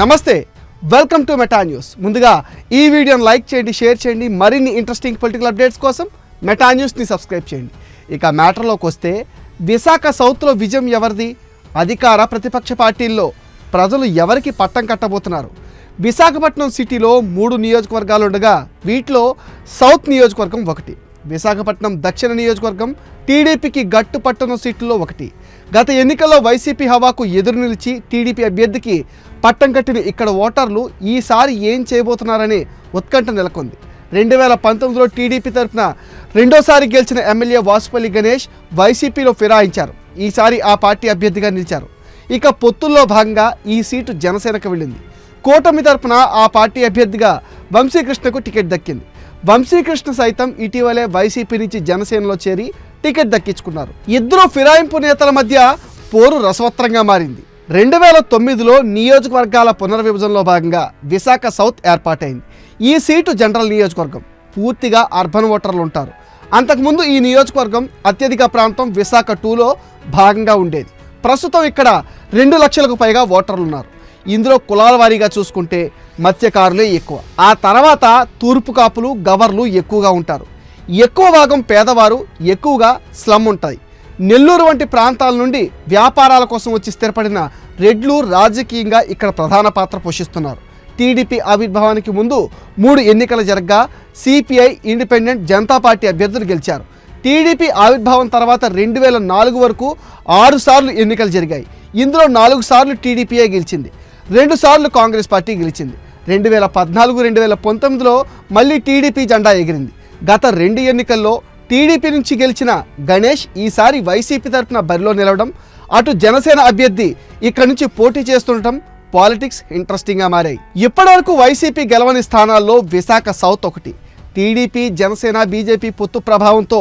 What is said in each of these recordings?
నమస్తే welcome to Meta news ముందుగా ఈ వీడియోని లైక్ చేయండి షేర్ చేయండి మరిన్ని ఇంట్రెస్టింగ్ పొలిటికల్ అప్డేట్స్ కోసం మెటా న్యూస్ని సబ్స్క్రైబ్ చేయండి. ఇక మ్యాటర్లోకి వస్తే విశాఖ సౌత్లో విజయం ఎవరిది? అధికార ప్రతిపక్ష పార్టీల్లో ప్రజలు ఎవరికి పట్టం కట్టబోతున్నారు? విశాఖపట్నం సిటీలో మూడు నియోజకవర్గాలు ఉండగా వీటిలో సౌత్ నియోజకవర్గం ఒకటి. విశాఖపట్నం దక్షిణ నియోజకవర్గం టీడీపీకి గట్టు పట్టణ సీట్లలో ఒకటి. గత ఎన్నికల్లో వైసీపీ హవాకు ఎదురు నిలిచి టీడీపీ అభ్యర్థికి పట్టం కట్టిన ఇక్కడ ఓటర్లు ఈసారి ఏం చేయబోతున్నారని ఉత్కంఠ నెలకొంది. రెండు వేల పంతొమ్మిదిలో టీడీపీ తరఫున రెండోసారి గెలిచిన ఎమ్మెల్యే వాసుపల్లి గణేష్ వైసీపీలో ఫిరాయించారు. ఈసారి ఆ పార్టీ అభ్యర్థిగా నిలిచారు. ఇక పొత్తుల్లో భాగంగా ఈ సీటు జనసేనకు వెళ్ళింది. కూటమి తరఫున ఆ పార్టీ అభ్యర్థిగా వంశీకృష్ణకు టికెట్ దక్కింది. వంశీకృష్ణ సైతం ఇటీవలే వైసీపీ నుంచి జనసేనలో చేరి టికెట్ దక్కించుకున్నారు. ఇద్దరు ఫిరాయింపు నేతల మధ్య పోరు రసవత్రంగా మారింది. రెండు వేల తొమ్మిదిలో నియోజకవర్గాల పునర్విభజనలో భాగంగా విశాఖ సౌత్ ఏర్పాటైంది. ఈ సీటు జనరల్ నియోజకవర్గం. పూర్తిగా అర్బన్ ఓటర్లు ఉంటారు. అంతకుముందు ఈ నియోజకవర్గం అత్యధిక ప్రాంతం విశాఖ టూలో భాగంగా ఉండేది. ప్రస్తుతం ఇక్కడ రెండు లక్షలకు పైగా ఓటర్లు ఉన్నారు. ఇందులో కులాల వారీగా చూసుకుంటే మత్స్యకారులే ఎక్కువ. ఆ తర్వాత తూర్పు కాపులు గవర్లు ఎక్కువగా ఉంటారు. ఎక్కువ భాగం పేదవారు ఎక్కువగా స్లమ్ ఉంటాయి. నెల్లూరు వంటి ప్రాంతాల నుండి వ్యాపారాల కోసం వచ్చి స్థిరపడిన రెడ్లు రాజకీయంగా ఇక్కడ ప్రధాన పాత్ర పోషిస్తున్నారు. టీడీపీ ఆవిర్భావానికి ముందు మూడు ఎన్నికలు జరగ్గా సిపిఐ ఇండిపెండెంట్ జనతా పార్టీ అభ్యర్థులు గెలిచారు. టీడీపీ ఆవిర్భావం తర్వాత రెండు వేల నాలుగు వరకు ఆరు సార్లు ఎన్నికలు జరిగాయి. ఇందులో నాలుగు సార్లు టీడీపీయే గెలిచింది. రెండు సార్లు కాంగ్రెస్ పార్టీ గెలిచింది. రెండు వేల పద్నాలుగు రెండు వేల పంతొమ్మిదిలో మళ్ళీ టీడీపీ జెండా ఎగిరింది. గత రెండు ఎన్నికల్లో టీడీపీ నుంచి గెలిచిన గణేష్ ఈసారి వైసీపీ తరఫున బరిలో నిలవడం అటు జనసేన అభ్యర్థి ఇక్కడి నుంచి పోటీ చేస్తుండటం పాలిటిక్స్ ఇంట్రెస్టింగ్గా మారాయి. ఇప్పటివరకు వైసీపీ గెలవని స్థానాల్లో విశాఖ సౌత్ ఒకటి. టీడీపీ జనసేన బీజేపీ పొత్తు ప్రభావంతో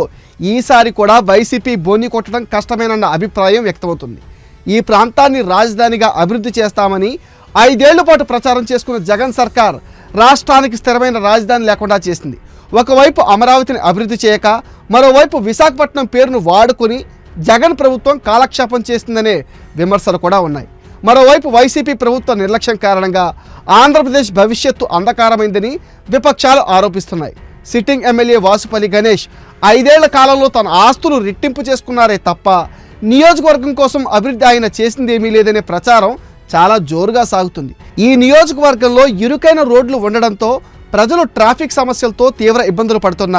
ఈసారి కూడా వైసీపీ బోని కొట్టడం కష్టమేనన్న అభిప్రాయం వ్యక్తమవుతుంది. ఈ ప్రాంతాన్ని రాజధానిగా అభివృద్ధి చేస్తామని ఐదేళ్ళ పాటు ప్రచారం చేసుకున్న జగన్ సర్కార్ రాష్ట్రానికి స్థిరమైన రాజధాని లేకుండా చేసింది. ఒకవైపు అమరావతిని అభివృద్ధి చేయక మరోవైపు విశాఖపట్నం పేరును వాడుకొని జగన్ ప్రభుత్వం కాలక్షేపం చేసిందనే విమర్శలు కూడా ఉన్నాయి. మరోవైపు వైసీపీ ప్రభుత్వ నిర్లక్ష్యం కారణంగా ఆంధ్రప్రదేశ్ భవిష్యత్తు అంధకారమైందని విపక్షాలు ఆరోపిస్తున్నాయి. సిట్టింగ్ ఎమ్మెల్యే వాసుపల్లి గణేష్ ఐదేళ్ళ కాలంలో తన ఆస్తులు రెట్టింపు చేసుకున్నారే తప్ప నియోజకవర్గం కోసం అభివృద్ధి ఆయన చేసిందేమీ లేదనే ప్రచారం చాలా జోరుగా సాగుతుంది. ఈ నియోజకవర్గంలో ఇరుకైన రోడ్లు ఉండడంతో ప్రజలు ట్రాఫిక్ సమస్యలతో తీవ్ర ఇబ్బందులు పడుతున్న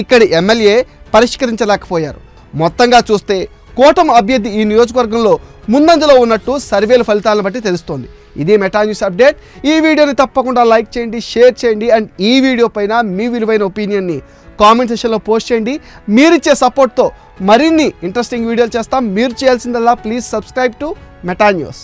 ఇక్కడి ఎమ్మెల్యే పరిష్కరించలేకపోయారు. మొత్తంగా చూస్తే కూటమి అభ్యర్థి ఈ నియోజకవర్గంలో ముందంజలో ఉన్నట్టు సర్వేల ఫలితాలను బట్టి తెలుస్తోంది. ఇది మెటా న్యూస్ అప్డేట్. ఈ వీడియోని తప్పకుండా లైక్ చేయండి షేర్ చేయండి అండ్ ఈ వీడియో పైన మీ విలువైన ఒపీనియన్ని కామెంట్ సెషన్లో పోస్ట్ చేయండి. మీరిచ్చే సపోర్ట్తో మరిన్ని ఇంట్రెస్టింగ్ వీడియోలు చేస్తాం. మీరు చేయాల్సిందల్లా please subscribe to Meta news.